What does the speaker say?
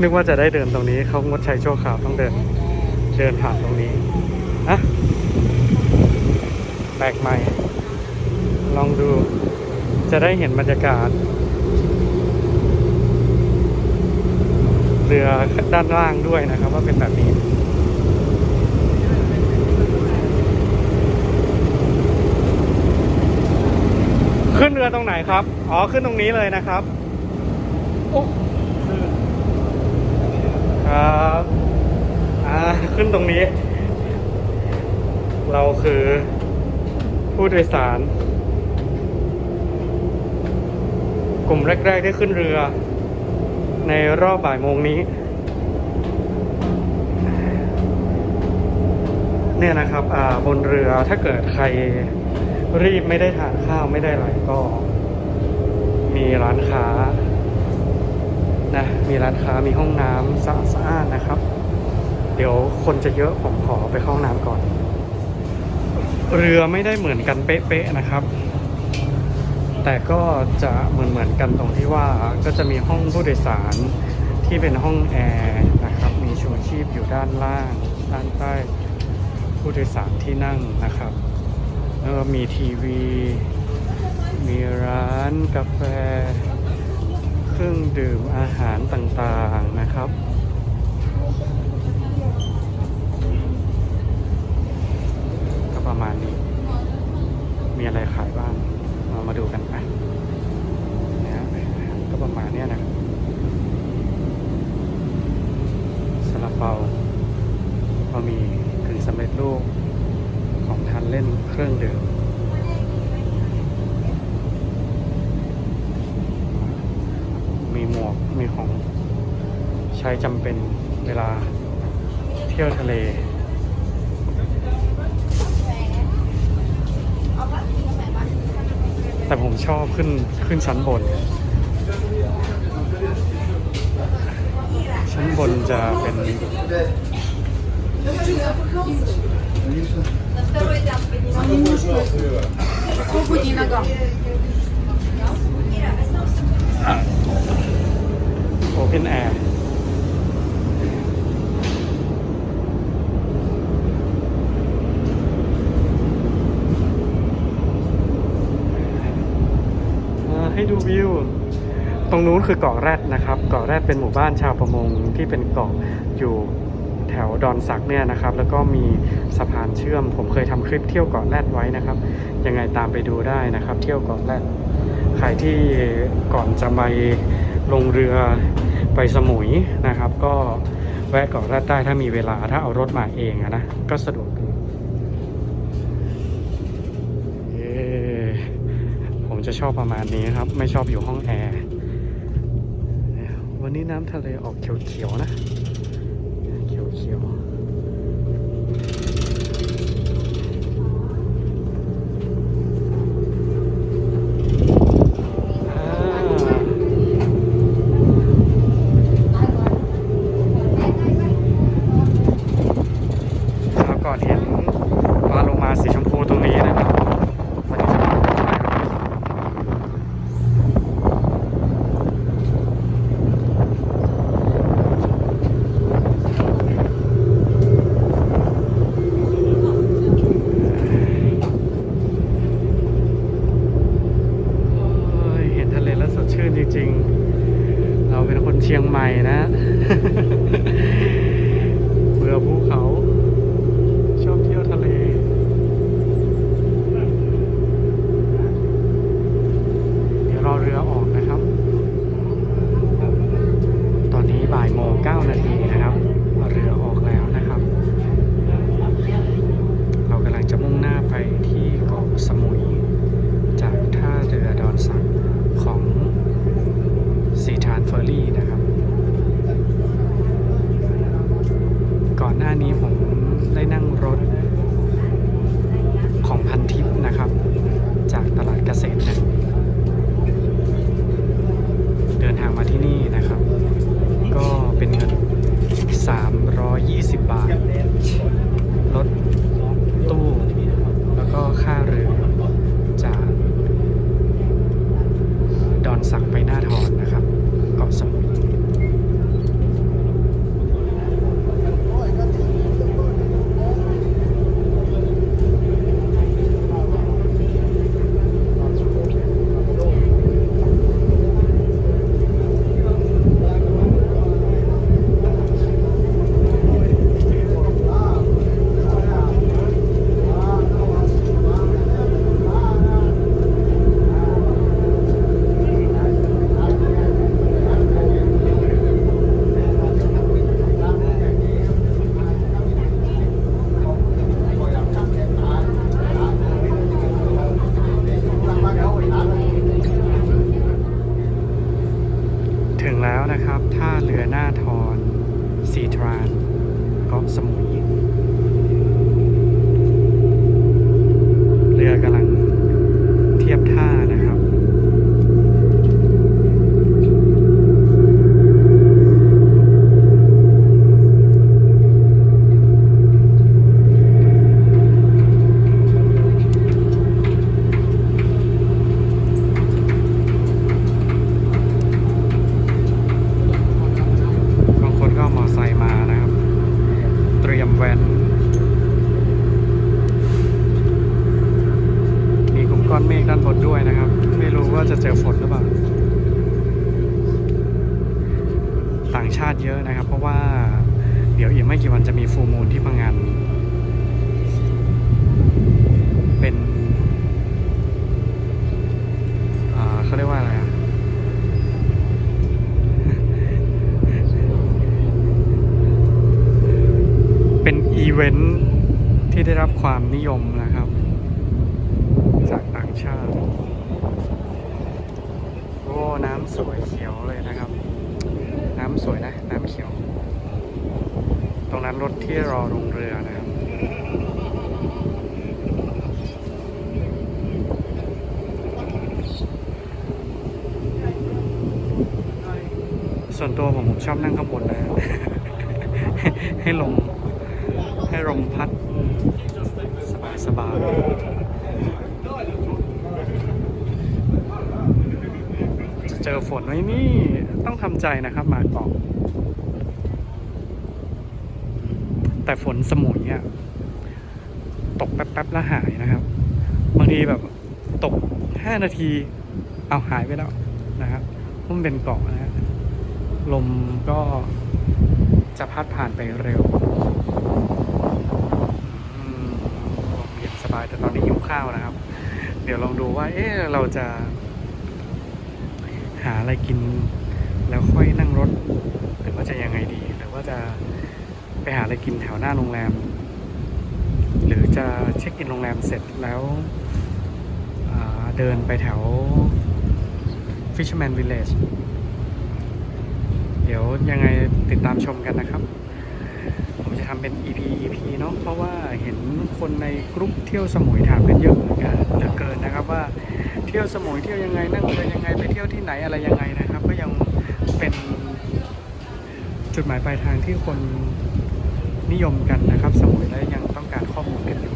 นึกว่าจะได้เดินตรงนี้เขางดใช้ชั่วคราวต้องเดิน เดินผ่านตรงนี้อะแปลกใหม่ ลองดู จะได้เห็นบรรยากาศ เรือด้านล่างด้วยนะครับ ว่าเป็นแบบนี้ขึ้นเรือตรงไหนครับ อ๋อ ขึ้นตรงนี้เลยนะครับ โอ้ ครับอ่าขึ้นตรงนี้ เราคือผู้โดยสาร กลุ่มแรกๆที่ขึ้นเรือ ในรอบบ่ายโมงนี้ เนี่ยนะครับอ่าบนเรือถ้าเกิดใครรีบไม่ได้ทานข้าวไม่ได้อะไรก็ มีร้านค้า นะมีร้านค้ามีห้องน้ำสะสะอาดนะครับ เดี๋ยวคนจะเยอะผมขอไปเข้าห้องน้ำก่อน เรือไม่ได้เหมือนกันเป๊ะๆนะครับ แต่ก็จะเหมือนเหมือนๆกันตรงที่ว่าก็จะมีห้องผู้โดยสารที่เป็นห้องแอร์นะครับมีชูชีพอยู่ด้านล่าง ด้านใต้ผู้โดยสารที่นั่งนะครับแล้วก็มีทีวี มีร้านกาแฟ รื่องดื่มอาหารต่างๆนะครับ ก็ประมาณนี้ มีอะไรขายบ้างเรามาดูกันไปนะก็ประมาณนี้นะครับซาลาเปาก็มีกึ่งสำเร็จรูปของทานเล่นเครื่องดื่ม มีหมวก มีของใช้จำเป็นเวลาเที่ยวทะเล แต่ผมชอบขึ้นขึ้นชั้นบน ชั้นบนจะเป็น Сколько дней ногам? โอเพนแอร์ให้ดูวิว ตรงนู้นคือเกาะแรดนะครับ เกาะแรดเป็นหมู่บ้านชาวประมงที่เป็นเกาะอยู่แถวดอนสักเนี่ยนะครับ แล้วก็มีสะพานเชื่อม ผมเคยทำคลิปเที่ยวเกาะแรดไว้นะครับ ยังไงตามไปดูได้นะครับ เที่ยวเกาะแรด ใครที่ก่อนจะไป ลงเรือไปสมุยนะครับ ก็แวะเกาะแรดได้ถ้ามีเวลาถ้าเอารถมาเองนะ ก็สะดวกดีผมจะชอบประมาณนี้ครับ ไม่ชอบอยู่ห้องแอร์ วันนี้น้ำทะเลออกเขียวๆนะ เขียวๆอ่าเราก่อนเห็นปลาโลมาสีชมพูตรงนี้นะครับวันนี้จะมาดูอะไร โอ้ยเห็นทะเลแล้วสดชื่นจริงๆ เราเป็นคนเชียง ใหม่นะ เบื่อภูเขา ชอบเที่ยวทะเล เดี๋ยวรอเรือออกนะครับ ตอนนี้บ่ายโมงเก้านาทีนะครับ เรือออกแล้วนะครับ เรากำลังจะมุ่งหน้าไปที่เกาะสมุย จากท่าเรือดอนสักของสีทานเฟอร์รี่นะครับ ถึงแล้วนะครับท่าเรือหน้าทอนซีทรานเกาะสมุย เรือกำลังเทียบท่านะครับ บางคนก็เอามอไซค์มานะครับ เตรียมแว้น มีกลุ่มก้อนเมฆด้านบนด้วยนะครับ ไม่รู้ว่าจะเจอฝนหรือเปล่า ต่างชาติเยอะนะครับ เพราะว่าเดี๋ยวอีกไม่กี่วันจะมีฟูมูลที่พังงานเป็นอ่าเขาเรียกว่าอะไรอะ เป็นอีเวนท์ที่ได้รับความนิยมนะครับ จากต่างชาติโอ้น้ำสวยเขียวเลยนะครับ น้ำสวยนะ น้ำเขียว ตรงนั้นรถที่รอลงเรือนะครับส่วนตัวผมผมชอบนั่งข้างบนนะ ให้ลม ให้ลมพัด สบายสบายจะเจอฝนไหมนี่ ต้องทำใจนะครับมาเกาะแต่ฝนสมุยอะตกแป๊บๆแล้วหายนะครับ บางทีแบบตกห้านาที เอาหายไปแล้วนะครับมันเป็นเกาะนะลมก็จะพัดผ่านไปเร็ว อืมเย็นสบาย แต่ตอนนี้หิวข้าวนะครับ เดี๋ยวลองดูว่า เอ๊ะเราจะ หาอะไรกิน แล้วค่อยนั่งรถ หรือว่าจะยังไงดี หรือว่าจะไปหาอะไรกินแถวหน้าโรงแรม หรือจะเช็คอินโรงแรมเสร็จแล้วเดินไปแถว Fisherman Village เดี๋ยวยังไงติดตามชมกันนะครับ ผมจะทำเป็น EP EP เนาะเพราะว่า เห็นคนในกรุ๊ปเที่ยวสมุยถามกันเยอะเหลือเกินนะครับว่าเที่ยวสมุยเที่ยวยังไงนั่งเรือยังไงไปเที่ยวที่ไหนอะไรยังไงนะครับ ก็ยังเป็นจุดหมายปลายทางที่คนนิยมกันนะครับ สมุยและยังต้องการข้อมูลกันอยู่